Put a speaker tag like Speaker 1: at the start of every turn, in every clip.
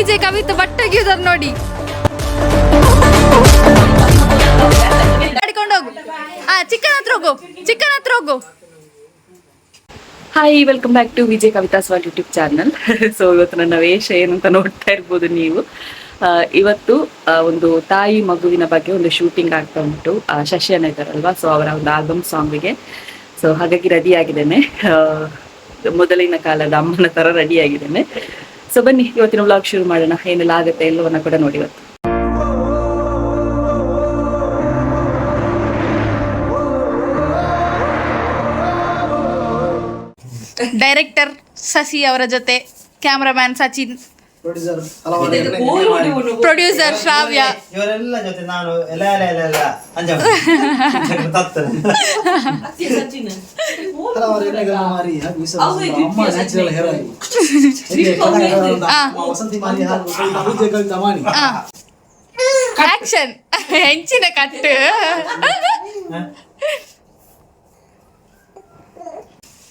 Speaker 1: VJ Kavita ಬಟ್ಟೆಗಿದಾರ ನೋಡಿ. ಮಾಡಿಕೊಂಡು ಹೋಗು. ಆ, ಚಿಕ್ಕನ ಹತ್ರ ಹೋಗು. ಚಿಕ್ಕನ ಹತ್ರ ಹೋಗು.
Speaker 2: Hi welcome back to Vijay Kavitha ಸ್ವಾಲ್ YouTube channel so ಇವತ್ತು ನನ್ನ ವೇಷ ಏನು ಅಂತ ನೋಡ್ತಾ ಇರ್ಬೋದು ನೀವು. ಇವತ್ತು ಒಂದು ತಾಯಿ ಮಗುವಿನ ಬಗ್ಗೆ ಒಂದು ಶೂಟಿಂಗ್ ಆಗ್ತಾ ಉಂಟು. ಶಶಿ ಅನ್ನ ಇದ್ದಾರಲ್ವಾ ಸೊ ಅವರ ಒಂದು ಆಲ್ಬಮ್ ಸಾಂಗಿಗೆ ಸೊ ಹಾಗಾಗಿ ರೆಡಿ ಆಗಿದ್ದೇನೆ. ಮೊದಲಿನ ಕಾಲದ ಅಮ್ಮನ ತರ ರೆಡಿ ಆಗಿದ್ದೇನೆ. ಸೊ ಬನ್ನಿ, ಇವತ್ತಿನ ವ್ಲಾಗ್ ಶುರು ಮಾಡೋಣ. ಏನೆಲ್ಲ ಆಗುತ್ತೆ ಎಲ್ಲವನ್ನ ಕೂಡ ನೋಡಿ ಇವತ್ತು.
Speaker 1: ಡೈರೆಕ್ಟರ್ ಸಸಿ ಅವರ ಜೊತೆ ಕ್ಯಾಮ್ರಾಮ್ಯಾನ್ ಸಚಿನ್.
Speaker 3: ಪ್ರೊಡ್ಯೂಸರ್ ಹಲವಾರು
Speaker 1: ಪ್ರೊಡ್ಯೂಸರ್ ಶ್ರಾವ್ಯ
Speaker 3: ಇವರೆಲ್ಲ ಜೊತೆ ನಾನು ಎಲ್ಲ ಎಲ್ಲ ಎಲ್ಲ ಎಲ್ಲ ಅಂಜ ತತ್ತರೆ ಹಲವಾರು ಎಣ್ಣೆಗಳ ಮಾರಿ ಹಾಗೂ ವಿಶ್ವದ ಅಮ್ಮ ನ್ಯಾಚುರಲ್ ಹೇರೋ ವಸಂತಿ ಮಾರಿ ಹಾಗೂ ವಿಜಯ ಕವಿತಾ ಮಾಣಿ
Speaker 1: ಆಕ್ಷನ್ ಹೆಂಚಿನ ಕಟ್ಟು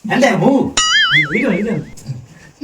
Speaker 3: ಅಂದೆ ಹೂ ಇದು ಇದು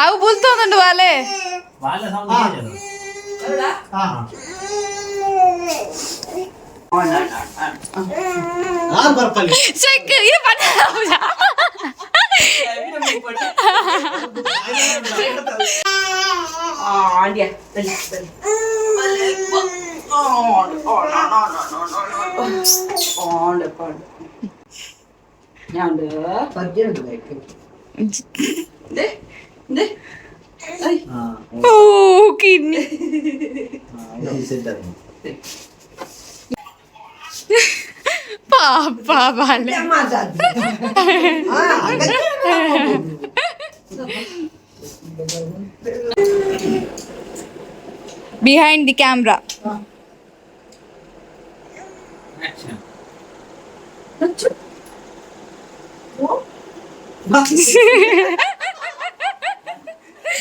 Speaker 3: అవి పులుతోందండి
Speaker 1: వాళ్ళే ഞാൻ പദ്യം
Speaker 3: ಬಾಲ ಸೌಂಡ್ ಹಾ ನಾನು ಬರ್ಪಲ್ಲಿ
Speaker 1: ಚೆಕ್ ಇದು ಪಟ್ಟ
Speaker 3: ಹಾ
Speaker 1: ಓ ಕಿಡ್ನಿ
Speaker 3: ಇದು ಸೆಂಟರ್
Speaker 1: ಪಾಪ ಬಾಲೆ ಬಿಹೈಂಡ್ ದಿ ಕ್ಯಾಮ್ರಾ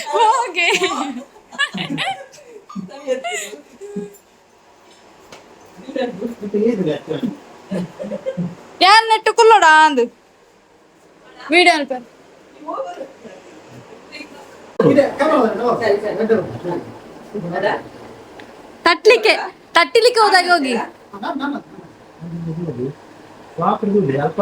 Speaker 1: ಹೋಗೆ ಯಾರು ನೆಟ್ಟು ಕುಲ್ಲೋಡ ಅಂದು ವಿಡಿಯೋ ಅಲ್ಪ ತಟ್ಲಿಕ್ಕೆ ತಟ್ಟಿಲಿಕ್ಕೆ ಹೋದಾಗ ಹೋಗಿ
Speaker 3: ಅಲ್ಪ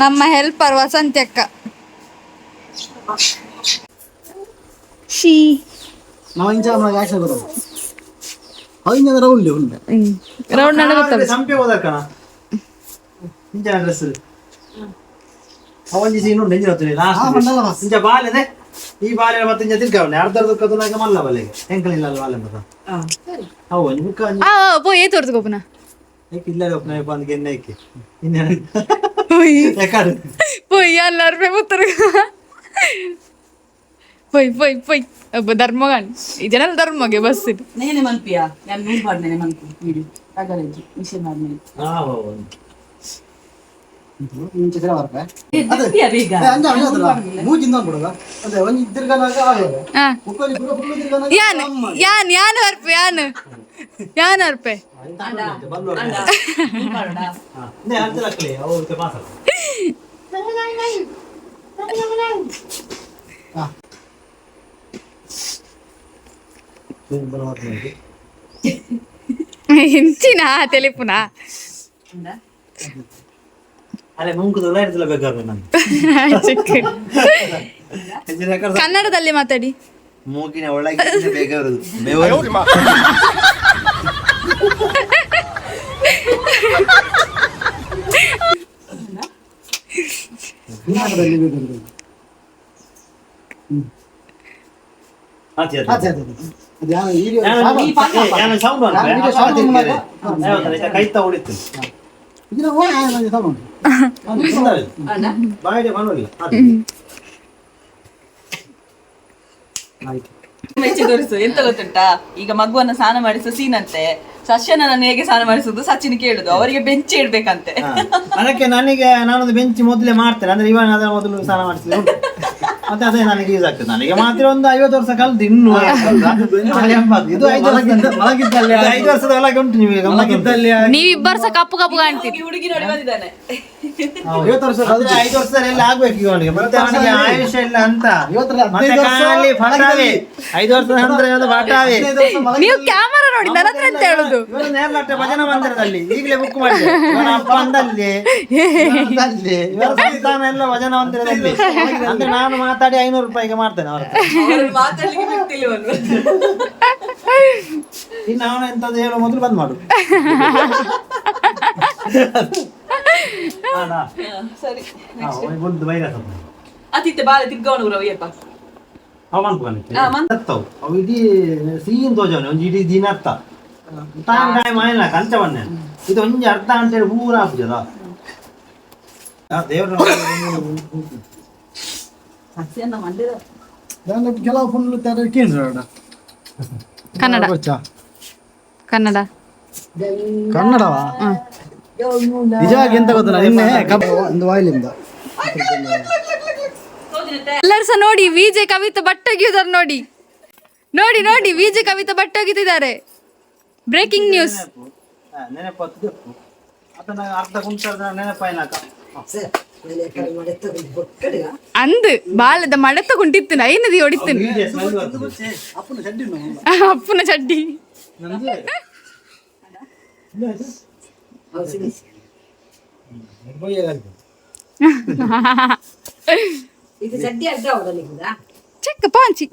Speaker 1: ನಮ್ಮ ಹೆಲ್ಪರ್ ವಸಂತಿ ಅಕ್ಕ ಶೀ
Speaker 3: ನಾವು ಮಗ ನಮಗೆ ಬರೋ ಅವಿಂದ ರೌಂಡ್ ಉಂಡೆ
Speaker 1: ರೌಂಡ್ ನಡ ಗೊತ್ತಲ್ಲ.
Speaker 3: ಸಂಪೆ ಹೋದಕ್ಕಣ? ಇಂಚ ಡ್ರೆಸ್ ಅವೊಂಜಿ ಸೀನ್ ಉಂಟು ಎಂಜಿನ ಹೊತ್ತಿನ ಲಾಸ್ಟ್ ಇಂಚ ಬಾಲೆದೆ ಈ ಬಾರಿ ಮತ್ತೆ ಇಂಜ ತಿರ್ಕವನೆ ಅರ್ಧ ಅರ್ಧ ಕದನಾಗ ಮಲ್ಲ ಬಲೆ ಎಂಕಲಿಲ್ಲ ಅಲ್ಲ ಮಲ್ಲ ಮತ ಅವ ನಿಮ್ಕ
Speaker 1: ಆ ಪೋ ಏ ತೋರ್ದು ಗೋಪನ
Speaker 3: ಏಕ ಇಲ್ಲ ಗೋಪನ ಏ ಬಂದ ಗೆನ್ನ ಏಕೆ ಇನ್ನ
Speaker 1: ಪೋಯ್
Speaker 3: ಯಾಕಡೆ
Speaker 1: ಪೋಯ್ ಎಲ್ಲಾರು ಪೇ ಉತ್ತರ ಪೋಯ್ ಪೋಯ್ ಪೋಯ್ ಅಬ್ಬ ಧರ್ಮಗನ್ ಇದೆಲ್ಲ ಧರ್ಮಗೆ ಬಸ್ ಇದು
Speaker 2: ನೇನೆ ಮನ್ಪಿಯಾ ನಾನು ಮೂರು ಮಾಡ್ನೇನೆ ಮನ್ಪಿ ವಿಡಿಯೋ ಆಗಲ್ಲ ವಿಷಯ ಮಾಡ್ಮೇಲೆ
Speaker 3: ಹಾ
Speaker 4: ಹೌದು
Speaker 1: ಯಾನ್ ಯಾನ್ ಯಾನ್ ವರ್ಪೆ ಯಾನ್ ಯಾನ್ ವರ್ಪೆ
Speaker 3: ನೇ ಅಲ್ಲೇ ಮುಂಕುದಲ್ಲ ಇರ್ತಲ್ಲ ಬೇಕಾದ್ರೆ ನಾನು
Speaker 1: ಕನ್ನಡದಲ್ಲಿ ಮಾತಾಡಿ.
Speaker 3: ಮೂಗಿನ ಒಳಗೆ ಬೇಗ ಬರುದು ಬೆವರು.
Speaker 4: ಈಗ
Speaker 3: ಕೈ ತ ಬರೋಲ್ಲ. ಅದು. ಆಯ್ತು.
Speaker 2: ಮೆಚ್ಚಿ ತೋರಿಸು. ಎಂತ ಗೊತ್ತುಂಟಾ? ಈಗ ಮಗುವನ್ನ ಸ್ನಾನ ಮಾಡಿಸೋ ಸೀನ್ ಅಂತೆ. ಸಸ್ಯನನ್ನು ಹೇಗೆ ಸ್ನಾನ ಮಾಡಿಸುದು ಸಚಿನ್ ಕೇಳುದು. ಅವರಿಗೆ ಬೆಂಚ್ ಇಡ್ಬೇಕಂತೆ.
Speaker 3: ಅದಕ್ಕೆ ನನಗೆ ನಾನೊಂದು ಬೆಂಚ್ ಮೊದಲೇ ಮಾಡ್ತೇನೆ. ಅಂದ್ರೆ ಇವಾಗ ಅದರ ಮೊದಲು ಸ್ನಾನ ಮಾಡಿಸಿದ್ರೆ ಉಂಟು. ಮತ್ತೆ ಅದೇ ನನಗೆ ಯೂಸ್ ಆಗ್ತದೆ. ನನಗೆ ಮಾತ್ರ ಒಂದು ಐವತ್ತು ವರ್ಷ ಕಲ್ತು ಇನ್ನು ಇದು ಐದು ವರ್ಷದ
Speaker 4: ಒಳಗಿದ್ದಲ್ಲಿ
Speaker 3: ಇದು ಐದು ವರ್ಷದ ಒಳಗೆ ಉಂಟು ನಿಮಗೆ ಮಲಗಿದ್ದಲ್ಲಿ
Speaker 1: ನೀವಿಬ್ಬರು ಸಹ ಕಪ್ಪು ಕಪ್ಪು ಕಾಣ್ತೀರಿ.
Speaker 2: ಹುಡುಗಿ ನೋಡಿ ಬಂದಿದ್ದಾನೆ.
Speaker 4: ಐವತ್ತು ವರ್ಷ
Speaker 3: ಆದ್ರೆ ಐದು ವರ್ಷದಲ್ಲಿ ಎಲ್ಲ ಆಗ್ಬೇಕು ಮತ್ತೆ ಅವನಿಗೆ ಇಲ್ಲ ಅಂತ. ಮತ್ತೆ
Speaker 4: ಹದಿನೈದು ವರ್ಷ
Speaker 3: ಐದು ವರ್ಷದ ನಂತರ
Speaker 1: ನೀವು ಕ್ಯಾಮರಾ ನೋಡಿ ನನ್ನ ಹತ್ರ ಅಂತ ಹೇಳುದು?
Speaker 3: ಇವನು ನೇರ್ಲಟ್ಟೆ ಭಜನ ಮಂದಿರದಲ್ಲಿ ಈಗಲೇ ಬುಕ್ ಮಾಡಿ ಇವನ ಅಪ್ಪ ಅಂದಲ್ಲಿ
Speaker 4: ಅಲ್ಲಿ
Speaker 3: ಇವರ ಸಂತಾನ ಎಲ್ಲ ಭಜನ ಮಂದಿರದಲ್ಲಿ. ಅಂದ್ರೆ ನಾನು ಮಾತಾಡಿ ಐನೂರು ರೂಪಾಯಿಗೆ ಮಾಡ್ತೇನೆ ಅವ್ರ ಇನ್ನು ಅವನು ಎಂತದ್ದು ಹೇಳೋ ಮೊದಲು ಬಂದ್ ಮಾಡು.
Speaker 2: ಸರಿ.
Speaker 3: ಒಂದು ವೈರಸ್.
Speaker 2: ಅತಿತ್ತೆ ಬಾಳ ತಿರ್ಗವನು
Speaker 3: ಅವ ಇಡೀ ಸಿಹಿನ್ ತೋಜವನೆ ಒಂಜಿ ಇಡೀ ದಿನ ಟೈಮ್ ಟೈಮ್ ಆಯ್ಲ ಕಂಚವನ್ನೇ. ಇದು ಒಂಜಿ ಅರ್ಧ ಗಂಟೆ ಊರ ಆಗ್ತದ ದೇವ್ರ
Speaker 4: ಕೆಲವು ಫೋನ್ ಕೇಂದ್ರ
Speaker 1: ಕನ್ನಡ. ಕನ್ನಡ.
Speaker 4: ಕನ್ನಡವಾ? ನಿಜವಾಗಿ ಎಂತ ಗೊತ್ತಿಲ್ಲ ನಿನ್ನೆ ಕಬ್ಬ ಒಂದು ವಾಯಿಲಿಂದ.
Speaker 1: ಎಲ್ಲರೂ ಸಹ ನೋಡಿ ವಿಜೆ ಕವಿತಾ ಬಟ್ಟಗಿದ್ದಾರೆ ನೋಡಿ. ನೋಡಿ ನೋಡಿ ವಿಜೆ ಕವಿತಾ ಬಟ್ಟಗಿತಿದ್ದಾರೆ ಬ್ರೇಕಿಂಗ್ ನ್ಯೂಸ್
Speaker 3: ನೆನಪತ್ತು ಅದನ್ನ ಅರ್ಧ ಕುಂಟದ ನೆನಪಾಯ್ನಾಕ
Speaker 1: ಅಂದು ಬಾಲದ ಮಳೆ ತಗೊಂಡಿತ್ತು ಐನದಿ ಹೊಡಿತೀನಿ
Speaker 4: ಅಪ್ಪನ ಚಡ್ಡಿ
Speaker 1: ಅಪ್ಪನ ಚಡ್ಡಿ
Speaker 5: ಇದು ಸದ್ಯ ಅಡ್ಡ ಹೊಡಲಿಕ್ಕುದಾ
Speaker 1: ಚೆಕ್ಕ ಪಾಂಚಿ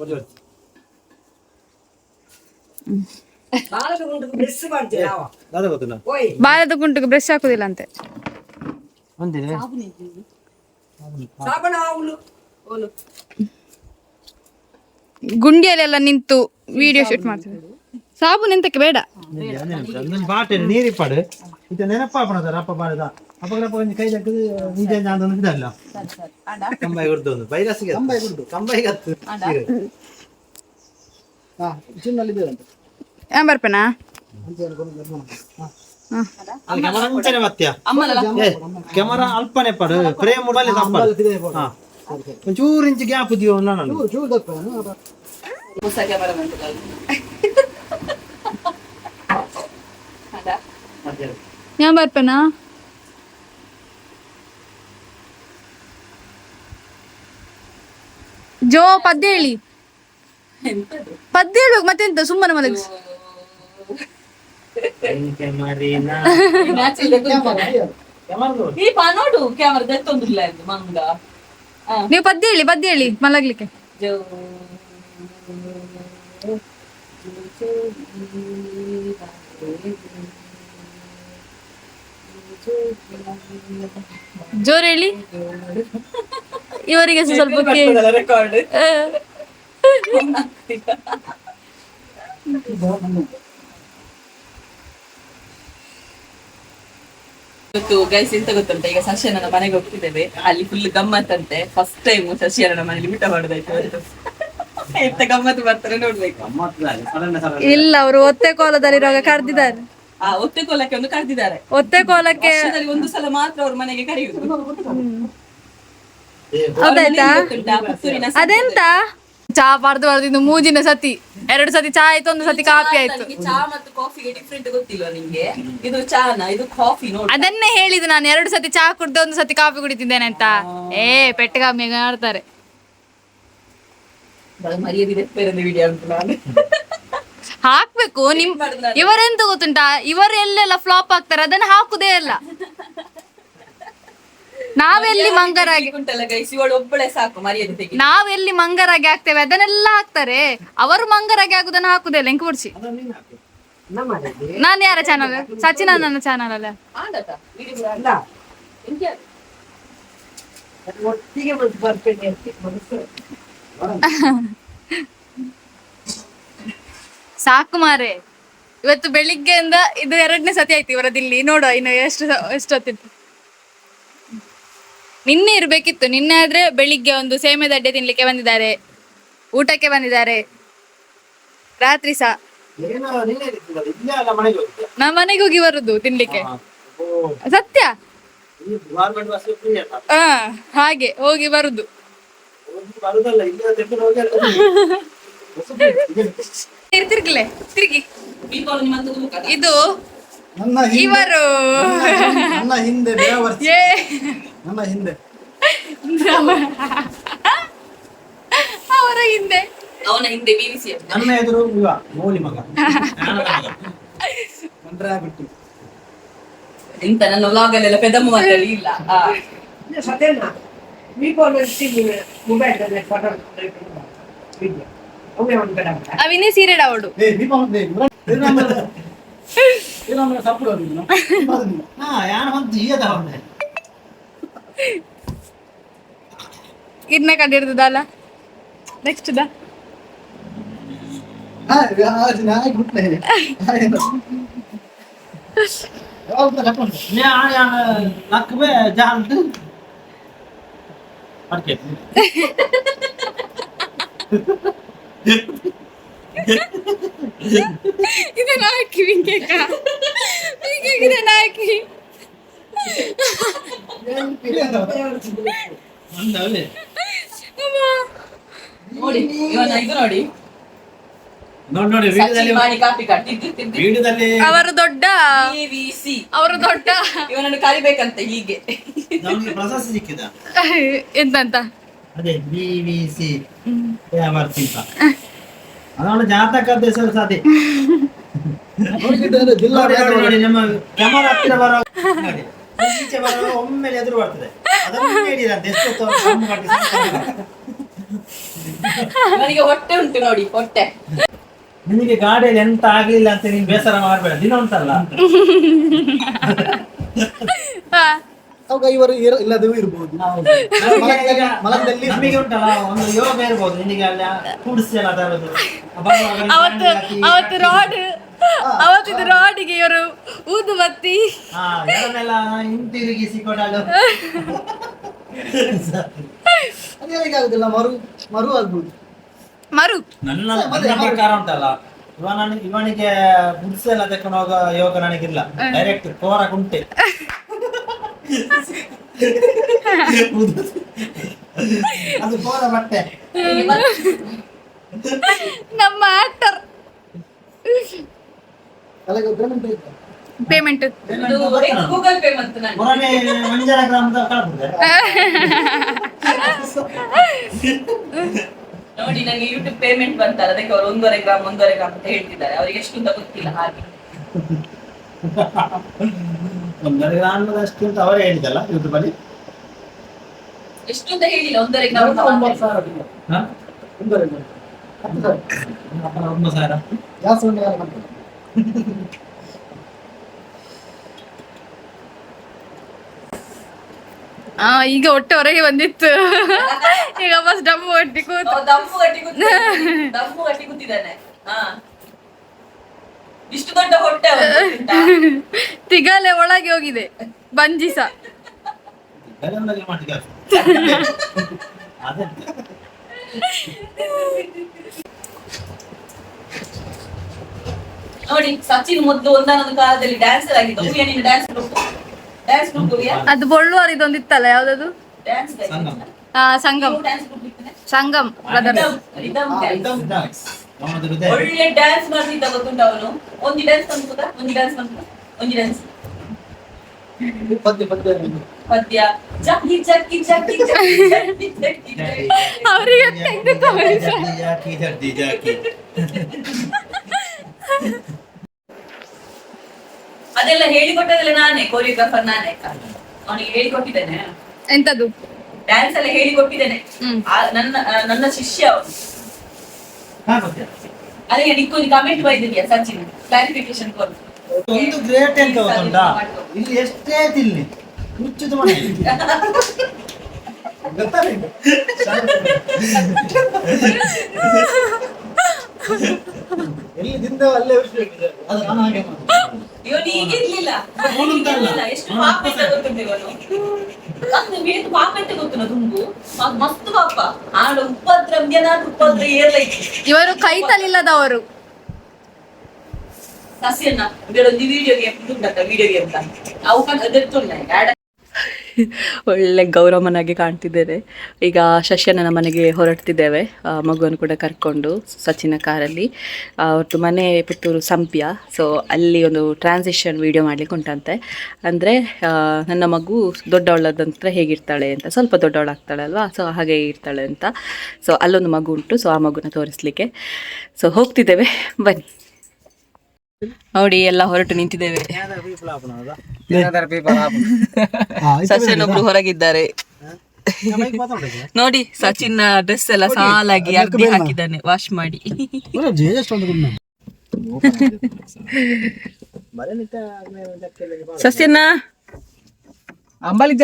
Speaker 1: ಬಾಲದ ಗುಂಟಿಗೆ ಬ್ರಷ್ ಹಾಕುದಿಲ್ಲ ಅಂತೆ. ಗುಂಡಿಯಲ್ಲೆಲ್ಲ ನಿಂತು ವಿಡಿಯೋ ಶೂಟ್ ಮಾಡ್ತೀವಿ ಸಾಬೂನ್ ಎಂತಕ್ಕೆ? ಬೇಡ.
Speaker 3: ನೀರಿಪ್ಪಾಡು ಇದು ನೆನಪಾಪಣ ಸರ್ ಅಪ್ಪ ಬಾಳದ ಅಪ್ಪ ಗ್ರಪ್ಪ ಒಂದು ಕೈ ಹಾಕಿದ್ರೆ ನಿಜ ಅದೊಂದು ಇದಲ್ಲ. ಕಂಬೈ ಹೊಡ್ದು ಒಂದು. ವೈರಸ್ಗೆ ಕಂಬೈ ಹೊಡ್ದು ಕಂಬೈಗೆ ಹತ್ತು.
Speaker 4: ಹಾ ಚಿನ್ನಲ್ಲಿ ಇದೆ ಅಂತ?
Speaker 1: ಆ ಬರ್ಪನಾ
Speaker 3: ಅಲ್ಲಿ ಕ್ಯಾಮರಾ ಮುಂಚೆನೆ ಮತ್ಯ
Speaker 2: ಅಮ್ಮನಲ್ಲ
Speaker 3: ಏ ಕ್ಯಾಮರಾ ಅಲ್ಪನೆ ಪಡು ಫ್ರೇಮ್ ಮೊಬೈಲ್ ತಪ್ಪ ಹಾ ಒಂಚೂರು ಇಂಚು ಗ್ಯಾಪ್ ಇದೆಯೋ ನಾನು
Speaker 4: ಚೂರು ಚೂರು ದಪ್ಪ
Speaker 2: ಹೊಸ ಕ್ಯಾಮರಾ ಬಂದಿಲ್ಲ
Speaker 1: ಯಾ ಬರ್ಪನಾ ಜೋ ಪದ್ಯ ಹೇಳಿ ಪದ್ಯ ಹೇಳುವಾಗ ಮತ್ತೆಂತ ಸುಮ್ಮನೆ ಮಲಗಿಸ್
Speaker 2: ಈ ನೋಡು ಕ್ಯಾಮರಾ ದತ್ತೊಂದಿಲ್ಲ ಎಂದು ಮಂಗ.
Speaker 1: ನೀವು ಪದ್ಯ ಹೇಳಿ ಪದ್ಯ ಹೇಳಿ ಮಲಗ್ಲಿಕ್ಕೆ.
Speaker 2: ಜೋ
Speaker 1: ಜೋರ್ ಹೇಳಿ. ಇವರಿಗೆ ಸ್ವಲ್ಪ
Speaker 2: ರೆಕಾರ್ಡ್ ಇವತ್ತು ಗೈಸ್ ಎಂತ ಗೊತ್ತುಂಟ? ಈಗ ಶಶಿಯನ ಮನೆಗೆ ಹೋಗ್ತಿದ್ದೇವೆ. ಅಲ್ಲಿ ಫುಲ್ ಗಮ್ಮತ್ತಂತೆ. ಫಸ್ಟ್ ಟೈಮ್ ಶಶಿಯನ ಮನೇಲಿ ಊಟ ಮಾಡೋದಾಯ್ತು. ಎಂತ ಗಮ್ಮತ್ತು ಬರ್ತಾರೆ ನೋಡ್ಬೇಕು.
Speaker 1: ಇಲ್ಲ ಅವರು ಒತ್ತೆ ಕೋಲದಲ್ಲಿರುವಾಗ ಕರೆದಿದ್ದಾರೆ.
Speaker 2: ಆ ಒತ್ತೆ ಕೋಲಕ್ಕೆ ಒಂದು ಕರೆದಿದ್ದಾರೆ.
Speaker 1: ಒತ್ತೆ ಕೋಲಕ್ಕೆ
Speaker 2: ಒಂದು ಸಲ ಮಾತ್ರ ಅವ್ರ ಮನೆಗೆ ಕರೆಯುವುದು
Speaker 1: ಹೌದಾಯ್ತಾ. ಅದೆಂತ? ಚಾ ಬರ್ದು ಬರ್ದು ಮೂಜಿನ ಸತಿ ಎರಡು ಸತಿ ಚಾ ಆಯ್ತು ಒಂದು ಸತಿ ಕಾಫಿ ಆಯ್ತು.
Speaker 2: ಚಾ ಮತ್ತು ಕಾಫಿಗೆ ಡಿಫ್ರೆಂಟ್ ಗೊತ್ತಿಲ್ವಾ ನಿಮ್ಗೆ? ಇದು ಚಾನ ಇದು ಕಾಫಿ ನೋಡಿ
Speaker 1: ಅದನ್ನೇ ಹೇಳಿದ್ದು ನಾನು ಎರಡು ಸತಿ ಚಾ ಕುಡ್ದು ಒಂದು ಸತಿ ಕಾಫಿ ಕುಡಿತಿದ್ದೇನೆ ಅಂತ. ಏ ಪೆಟ್ಟಗಾಮಿ ಮಾಡ್ತಾರೆ. ಹಾಕ್ಬೇಕು ನಿಮ್ ಇವರೆಂತ ಗೊತ್ತುಂಟಾ? ಇವರು ಎಲ್ಲೆಲ್ಲ ಫ್ಲಾಪ್ ಆಗ್ತಾರೆ ಅದನ್ನ ಹಾಕುದೇ ಇಲ್ಲ. ನಾವೆಲ್ಲಿ ಮಂಗರಾಗಿ
Speaker 2: ಉಂಟಲ್ಲ ಗೈಸ್ ಇವಳು ಒಬ್ಬಳೆ ಸಾಕು ಮರ್ಯಾದೆ ತೆಗಿ.
Speaker 1: ನಾವೆಲ್ಲಿ ಮಂಗರಾಗಿ ಆಗ್ತೇವೆ? ಅದನ್ನೆಲ್ಲ ಹಾಕ್ತಾರೆ. ಅವರು ಮಂಗರಾಗಿ ಆಗುದನ್ನ ಹಾಕುದೇ ಲಿಂಕ್
Speaker 5: ಕೊಡ್ಸಿ
Speaker 1: ನಾನು ಯಾರ ಚಾನಲ್ ಸಚಿನ್ ನನ್ನ ಚಾನಲ್ ಅಲ್ಲ.
Speaker 5: ಒಟ್ಟಿಗೆ.
Speaker 1: ಸಾಕು ಮಾರೆ. ಇವತ್ತು ಬೆಳಿಗ್ಗೆಯಿಂದ ಇದು ಎರಡನೇ ಸತಿ ಆಯ್ತು ಇವರದಿಲ್ಲಿ. ನೋಡುವ ಇನ್ನು ಎಷ್ಟು ಎಷ್ಟೊತ್ತಿತ್ತು ನಿನ್ನೆ ಇರ್ಬೇಕಿತ್ತು. ನಿನ್ನೆ ಆದ್ರೆ ಬೆಳಿಗ್ಗೆ ಒಂದು ಸೇಮೆ ದಡ್ಡೆ ತಿನ್ಲಿಕ್ಕೆ ಬಂದಿದ್ದಾರೆ. ಊಟಕ್ಕೆ ಬಂದಿದ್ದಾರೆ. ರಾತ್ರಿ ಸಹ. ನಾ ಮನೆಗೆ ಹೋಗಿ ಬರುದು ತಿನ್ಲಿಕ್ಕೆ. ಸತ್ಯ. ಹಾ ಹಾಗೆ ಹೋಗಿ ಬರುದು.
Speaker 3: ಹೋಗಿ ಬರುದಲ್ಲ ಇಲ್ಲೇ ತೆಗೆದು ಹೋಗಿ ಅಲ್ಲಿ ಹೋಗಿ. Bus free. ಇದೇನು?
Speaker 1: ತಿರ್- ತಿರ್ಗ್ಲೆ ತಿರ್ಗಿ. ಇದು ಇವರು.
Speaker 4: ನನ್ನ ಹಿಂದೆ.
Speaker 1: ಅವರ ಹಿಂದೆ.
Speaker 2: ಅವನ ಹಿಂದೆ ಬಿವಿಸಿ
Speaker 3: ನನ್ನ ಎದುರು ಇವ ಮೋಲಿ ಮಗ.
Speaker 4: ಕಂಡ್ರೆ ಬಿಟ್ಟು.
Speaker 2: ಎಂತ ನನ್ನ ವ್ಲಾಗ್ ಅಲ್ಲೆಲ್ಲ ಪೆದಮ್ಮ ಮಾತಾಡಿ ಇಲ್ಲ. ಆ.
Speaker 5: ಇದು ಸತ್ಯನ ದೀಪಾವಳಿ ಮೊಬೈಲ್
Speaker 4: कितना का डेढ़ ದಾಲ ನೆಕ್ಸ್ಟ್
Speaker 3: ದಾ ಆ आज ना गुड
Speaker 1: नहीं और तो कट
Speaker 4: मैं आ लक में
Speaker 3: जान और के। इधर
Speaker 1: आ क्यों के। का ये किधर
Speaker 3: ना
Speaker 1: की
Speaker 2: ನೋಡಿ ಇವನ ಇದು ನೋಡಿ.
Speaker 3: ನೋಡಿ ನೋಡಿ
Speaker 2: ಸಚಿನ್
Speaker 3: ವಿಡಿಯೋದಲ್ಲಿ
Speaker 2: ಮಾಡಿ ಕಾಪಿ ಕಾಟ್. ತಿದ್ದು ತಿದ್ದು
Speaker 3: ವಿಡಿಯೋದಲ್ಲಿ
Speaker 1: ಅವರು ದೊಡ್ಡ.
Speaker 2: ಬಿವಿಸಿ
Speaker 1: ಅವರು ದೊಡ್ಡ.
Speaker 2: ಇವನನ್ನು ಕರಿಬೇಕಂತ ಹೀಗೆ.
Speaker 3: ನಮಗೆ ಪ್ರಶಸ್ತಿ ಸಿಕ್ಕಿದ.
Speaker 1: ಎಂತಂತ?
Speaker 3: ಅದೇ ಬಿ ವಿ ಸಿ. ಬರ್ತಿಂತ ಅದನ್ನು ಜಾತಕದ ಹೆಸರು
Speaker 4: ಸಾಧಿ
Speaker 3: ನೋಡಿ ನೋಡಿ ನೋಡಿ ನಮ್ಮ ಕ್ಯಾಮರಾ ಹತ್ತಿರ ಬರೋ ನೋಡಿ. ಈಚೆ ಬರೋ ಒಮ್ಮೆಲೆ ಎದುರು ಬರ್ತದೆ. ಅದನ್ನು ಹೇಳಿದಂತೆ ಎಷ್ಟು ಹೊತ್ತು ಅವ್ರು ಕಟ್ಟಿ.
Speaker 2: ಇವನಿಗೆ ಹೊಟ್ಟೆ ಉಂಟು ನೋಡಿ ಹೊಟ್ಟೆ.
Speaker 3: ನಿಮಗೆ ಗಾಡಿಯಲ್ಲಿ ಎಂತ ಆಗ್ಲಿಲ್ಲ ಅಂತ ನೀನ್ ಬೇಸರ ಮಾಡಬೇಡ ದಿನ ಉಂಟಲ್ಲ
Speaker 1: ಹಾ.
Speaker 4: ಅವಾಗ ಇವರು ಇರ- ಇಲ್ಲದೂ ಇರ್ಬೋದು. ಮಲದಲ್ಲಿ
Speaker 3: ನಮಗೆ ಉಂಟಲ್ಲ ಒಂದು ಯೋಗ ಇರ್ಬೋದು ನಿನಗೆ ಅಲ್ಲಿ ಕೂಡಿಸಿ ಎಲ್ಲ ತರೋದು.
Speaker 1: ಅವತ್ತು ಅವತ್ತು ರಾಡ್ ಅವತ್ತಿದ್ದು ರಾಡಿಗೆ ಇವರು ಊದು ಬತ್ತಿ
Speaker 3: ಹಿಂತಿರುಗಿಸಿ ಕೊಡಲು
Speaker 4: ಮರು ಮರು ಆಗ್ಬೋದು.
Speaker 1: ಮರು.
Speaker 3: ನನ್ನ ನನ್ನ ಪ್ರಕಾರ ಉಂಟಲ್ಲ ಇವನ ಇವನಿಗೆ ಗುಡ್ಸ್ ಎಲ್ಲ ತಕೊಂಡು ಹೋಗೋ ಯೋಗ ನನಗಿಲ್ಲ. ಡೈರೆಕ್ಟ್ ಕೋರ ಕುಂಟೆ. ಅದು ಕೋರ ಬಟ್ಟೆ.
Speaker 1: ನಮ್ಮ ಆಕ್ಟರ್
Speaker 4: ಪೇಮೆಂಟ್
Speaker 2: ಗೂಗಲ್ ಪೇ ಮತ್ತು ನಾನು.
Speaker 3: ಮೊರನೆ ಮಂಜರ ಗ್ರಾಮದ ಕಳ್ಬಿಡ್ದೆ.
Speaker 2: ನೋಡಿ ನನಗೆ ಯೂಟ್ಯೂಬ್ ಪೇಮೆಂಟ್ ಬಂತಲ್ಲ ಅದಕ್ಕೆ ಅವರು ಒಂದೂವರೆ ಗ್ರಾಮ್ ಒಂದೂವರೆ ಗ್ರಾಮ್ ಅಂತ ಹೇಳ್ತಿದ್ದಾರೆ. ಅವರಿಗೆ ಎಷ್ಟು ಅಂತ ಗೊತ್ತಿಲ್ಲ ಹಾಗೆ.
Speaker 3: ಒಂದರ ಗ್ರಾಮದಷ್ಟು ಅಂತ ಅವರೇ ಹೇಳಿದಲ್ಲ ಯೂಟ್ಯೂಬ್ ಅಲ್ಲಿ?
Speaker 2: ಎಷ್ಟು ಅಂತ ಹೇಳಿಲ್ಲ ಒಂದೂವರೆ ಗ್ರಾಮ್
Speaker 4: ಒಂಬತ್ತು ಸಾವಿರ? ಒಂದೂವರೆ ಸಾವಿರ. ಹತ್ತು ಸಾವಿರ.
Speaker 3: ಒಂದು ಸಾವಿರ.
Speaker 4: ಜಾಸ್ತಿ?
Speaker 1: ಆ ಈಗ ಹೊಟ್ಟೆ ಹೊರಗೆ ಬಂದಿತ್ತು. ಈಗ ಬಸ್ ಡಮ್ ಹೊಟ್ಟಿ ಕೂತು.
Speaker 2: ದಮ್ಮು ಗಟ್ಟಿ ಕೂತಿದ್ದಾನೆ ದಮ್ಮು ಗಟ್ಟಿ ಕೂತಿದ್ದಾನೆ. ಹಾ. ಇಷ್ಟು ದೊಡ್ಡ ಹೊಟ್ಟೆ
Speaker 1: ತಿಗಾಲೆ? ಒಳಗೆ ಹೋಗಿದೆ. ಬಂಜಿಸ.
Speaker 3: ಅದೇ.
Speaker 2: ನೋಡಿ ಸಚಿನ್ ಮೊದಲು ಒಂದಾನೊಂದು ಕಾಲದಲ್ಲಿ ಡ್ಯಾನ್ಸರ್ ಆಗಿದ್ದ ಉಯ್ಯ ನೀನು ಡ್ಯಾನ್ಸ್ ಗ್ರೂಪ್ ಡ್ಯಾನ್ಸ್ ಗ್ರೂಪ್ ಉಯ್ಯ
Speaker 1: ಅದು ಇದೊಂದು ಇದೊಂದಿತ್ತಲ್ಲ ಯಾವ್ದದು?
Speaker 2: ಡ್ಯಾನ್ಸ್
Speaker 3: ಸಂಗಮ.
Speaker 1: ಆ ಸಂಗಮ್.
Speaker 2: ಒಳ್ಳೆ ಡ್ಯಾನ್ಸ್ ಮಾಡ್ತಿದ್ದ ಗೊತ್ತುಂಟ ಅವನು? ಒಂದು ಡ್ಯಾನ್ಸ್ ಬಂದ್ಬೋದ ಒಂದು ಡ್ಯಾನ್ಸ್ ಬಂದ್ಬೋದ ಒಂದು ಡ್ಯಾನ್ಸ್
Speaker 4: ಪದ್ಯ
Speaker 2: ಜಗ್ಗಿ ಜಗ್ಗಿ ಜಗ್ಗಿ ಜಗ್ಗಿ ಜಗ್ಗಿ.
Speaker 1: ಅವರಿಗೆ ತೆಗೆದು
Speaker 3: ಜಾಕಿ ಜಾಕಿ
Speaker 2: ಅದೆಲ್ಲ ಹೇಳಿಕೊಟ್ಟದೆಲ್ಲ ನಾನೇ ಕೋರಿಯೋಗ್ರಾಫರ್ ನಾನೇ ಅವನಿಗೆ ಹೇಳಿಕೊಟ್ಟಿದ್ದೇನೆ.
Speaker 1: ಎಂತದ್ದು
Speaker 2: ಡ್ಯಾನ್ಸ್ ಎಲ್ಲ ಹೇಳಿಕೊಟ್ಟಿದ್ದೇನೆ. ನನ್ನ ನನ್ನ ಶಿಷ್ಯ ಅವನು. ಅದೇ ನಿಕ್ಕೊಂದು ಕಮೆಂಟ್ ಬೈದಿದ್ಯಾ ಸಚಿನ್? ಕ್ಲಾರಿಫಿಕೇಶನ್ ಕೊಡು.
Speaker 3: ಒಂದು ಗ್ರೇಟ್ ಅಂತ ಗೊತ್ತುಂಟಾ? ಇಲ್ಲಿ ಎಷ್ಟೇ ತಿನ್ನಿ ಮುಚ್ಚಿದ ಮನೆ? ಎಲ್ಲಿ ತಿಂದವ ಅಲ್ಲೇ. ಅದು ನಾನು ಹಾಗೆ
Speaker 2: ಎಷ್ಟು ಪಾಪ ಅಂತ ಪಾಪ ಅಂತ ಗೊತ್ತು ತುಂಬು ಮಸ್ತ್ ಪಾಪ. ಏರ್ಲೈತಿ
Speaker 1: ಇವರು ಕೈ ತಲಿಲ್ಲದವರು
Speaker 2: ಸಸ್ಯನ ಇದರೊಂದು ವಿಡಿಯೋ ಗೇಮ್ ಉಂಟಂತ ವಿಡಿಯೋ ಗೇಮ್ ಅವು ಅದೆತ್ತುಂಡ ಒಳ್ಳೆ ಗೌರವನಾಗಿ ಕಾಣ್ತಿದ್ದೇನೆ ಈಗ ಶಶ್ಯನ ಮನೆಗೆ ಹೊರಡ್ತಿದ್ದೇವೆ. ಮಗುವನ್ನು ಕೂಡ ಕರ್ಕೊಂಡು ಸಚಿನ ಕಾರಲ್ಲಿ. ಅವ್ರದ್ದು ಮನೆ ಪುತ್ತೂರು ಸಂಪ್ಯ. ಸೊ ಅಲ್ಲಿ ಒಂದು ಟ್ರಾನ್ಸಿಷನ್ ವಿಡಿಯೋ ಮಾಡ್ಲಿಕ್ಕೆ ಉಂಟಂತೆ. ಅಂದರೆ ನನ್ನ ಮಗು ದೊಡ್ಡವಳದಂತ್ರ ಹೇಗಿರ್ತಾಳೆ ಅಂತ. ಸ್ವಲ್ಪ ದೊಡ್ಡವಳಾಗ್ತಾಳಲ್ವಾ? ಸೊ ಹಾಗೆ ಇರ್ತಾಳೆ ಅಂತ. ಸೊ ಅಲ್ಲೊಂದು ಮಗು ಉಂಟು. ಸೊ ಆ ಮಗುನ ತೋರಿಸ್ಲಿಕ್ಕೆ. ಸೊ ಹೋಗ್ತಿದ್ದೇವೆ. ಬನ್ನಿ. ನೋಡಿ ಎಲ್ಲ ಹೊರಟು ನಿಂತಿದ್ದೇವೆ. ಸಚಿನೊಬ್ರು ಹೊರಗಿದ್ದಾರೆ. ನೋಡಿ ಸಚಿನ್ ಡ್ರೆಸ್ ಎಲ್ಲ ಸಾಲಾಗಿ ಅರ್ಬಿ ಹಾಕಿದ್ದಾನೆ ವಾಶ್ ಮಾಡಿ. ಸಸ್ಯನ
Speaker 4: ಅಂಬಾಲಿಗೆ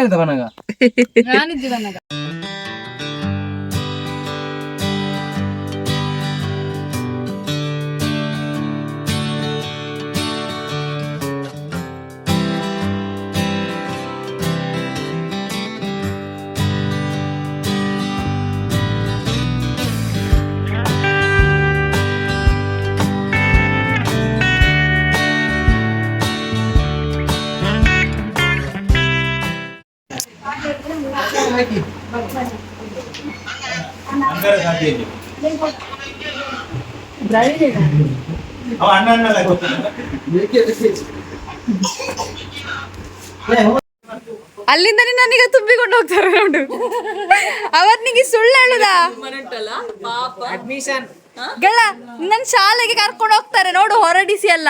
Speaker 1: ಅಲ್ಲಿಂದ ನನಗೆ ತುಂಬಿಕೊಂಡು ಹೋಗ್ತಾರೆ ನೋಡು. ಅವರ್ನಿಗೆ ಸುಳ್ಳು ಹೇಳುದಾ? ಅಡ್ಮಿಷನ್ಗಳ ನನ್ ಶಾಲೆಗೆ ಕರ್ಕೊಂಡು ಹೋಗ್ತಾರೆ ನೋಡು ಹೊರಡಿಸಿ ಅಲ್ಲ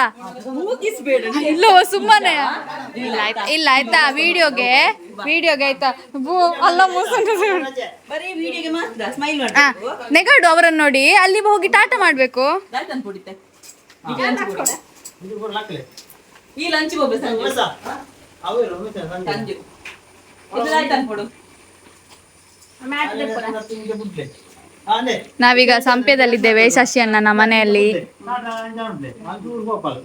Speaker 1: ಇಲ್ಲ ಸುಮ್ಮನೆ. ಇಲ್ಲ ಆಯ್ತಾ? ವಿಡಿಯೋಗೆ ವಿಡಿಯೋಗೆ ಆಯ್ತಾ? ಬೂ ಅಲ್ಲ ಮೋಸ
Speaker 2: ಬರೀ ವಿಡಿಯೋಗೆ ಮಾತ್ರ ಸ್ಮೈಲ್
Speaker 1: ಆ, ನೆಗಡು ಅವರನ್ನು ನೋಡಿ ಅಲ್ಲಿ ಹೋಗಿ ಟಾಟ ಮಾಡ್ಬೇಕು.
Speaker 3: ಇದು ಕೂಡ ಹಾಕ್ಲೆ.
Speaker 2: ಈ ಲಂಚ್ ಹೋಗ್ಬೇಕು ಸಂಜೆ
Speaker 3: ಹೊಸ. ಅವರು ಹೊಸ ಸಂಜೆ.
Speaker 2: ಸಂಜೆ ಇದು ಆಯ್ತು ಅನ್ಕೊಡು
Speaker 3: ತಿಂಗೆ ಬಿಡ್ಲೆ. ಆ, ಅಲ್ಲೇ.
Speaker 1: ನಾವೀಗ ಸಂಪ್ಯದಲ್ಲಿದ್ದೇವೆ ಶಶಿ ಅಣ್ಣನ ಮನೆಯಲ್ಲಿ.
Speaker 3: ಮಂಜೂರು ಗೋಪಾಲ್.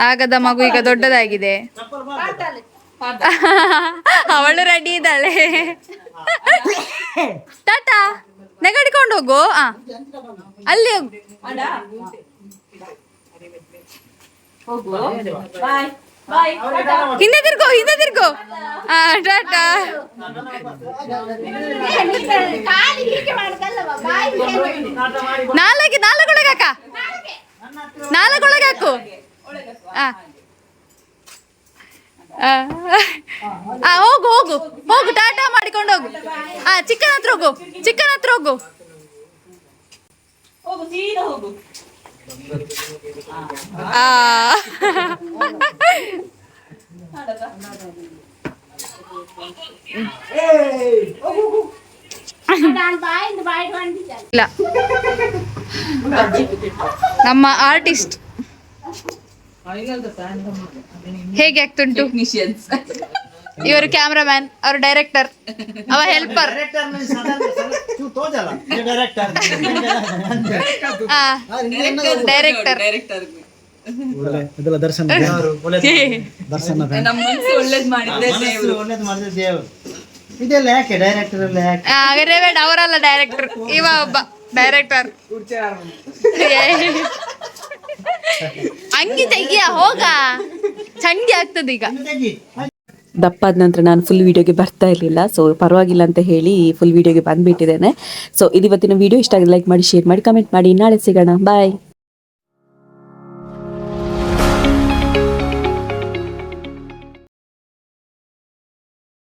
Speaker 1: ಆಗದ ಮಗು ಈಗ ದೊಡ್ಡದಾಗಿದೆ
Speaker 3: ಚಪ್ಪಲ್.
Speaker 1: ಅವಳು ರೆಡಿ ಇದ್ದಾಳೆ ಟಾಟಾ ನೆಗಡಿಕೊಂಡು ಹೋಗು ಆ ಅಲ್ಲಿ ಹೋಗು ಹಿಂದೆ ತಿರ್ಗೋ ಹಿಂದೆ ತಿರ್ಗೋ. ಆ ಟಾಟಾ. ನಾಲ್ಗೆ ನಾಲ್ಕೊಳಗೆ ಹಾಕ. ನಾಲ್ಕೊಳಗೆ ಹಾಕು. ಆ. ಆ. ಆ, ಹೋಗು ಹೋಗು. ಹೋಗು ಟಾಟಾ ಮಾಡಿಕೊಂಡು ಹೋಗು. ಆ ಚಿಕ್ಕನ ಹತ್ರ ಹೋಗು. ಚಿಕ್ಕನ ಹತ್ರ ಹೋಗು.
Speaker 2: ಹೋಗು ಸೀದಾ ಹೋಗು.
Speaker 1: ಇಲ್ಲ. ನಮ್ಮ ಆರ್ಟಿಸ್ಟ್ ಹೇಗೆ ಆಗ್ತುಂಟು? ಇವರು ಕ್ಯಾಮ್ರಾಮ್ಯಾನ್ ಅವ್ರ ಡೈರೆಕ್ಟರ್. ಅವ ಹೆಲ್ಪರ್. ಡೈರೆಕ್ಟರ್.
Speaker 4: ದರ್ಶನ ದರ್ಶನ
Speaker 2: ಒಳ್ಳೇದ್
Speaker 3: ಮಾಡಿದ್ರೆ ಇದೆಲ್ಲ ಯಾಕೆ? ಡೈರೆಕ್ಟರ್ ಎಲ್ಲ ಯಾಕೆ?
Speaker 1: ಅವರಲ್ಲ ಡೈರೆಕ್ಟರ್. ಇವ ಒಬ್ಬ ಡೈರೆಕ್ಟರ್. ಅಂಗಿ ತೆಗಿಯ ಹೋಗ. ಚಂಡಿ ಆಗ್ತದೆ ಈಗ.
Speaker 3: ತೆಗಿ.
Speaker 2: ದಪ್ಪ ಆದ ನಂತರ ನಾನು ಫುಲ್ ವೀಡಿಯೋಗೆ ಬರ್ತಾ ಇರಲಿಲ್ಲ. ಸೊ ಪರವಾಗಿಲ್ಲ ಅಂತ ಹೇಳಿ ಫುಲ್ ವೀಡಿಯೋಗೆ ಬಂದುಬಿಟ್ಟಿದ್ದೇನೆ. ಸೊ ಇವತ್ತಿನ ವಿಡಿಯೋ ಇಷ್ಟ ಆಗಿದೆ ಲೈಕ್ ಮಾಡಿ ಶೇರ್ ಮಾಡಿ ಕಮೆಂಟ್ ಮಾಡಿ. ನಾಳೆ ಸಿಗೋಣ. ಬಾಯ್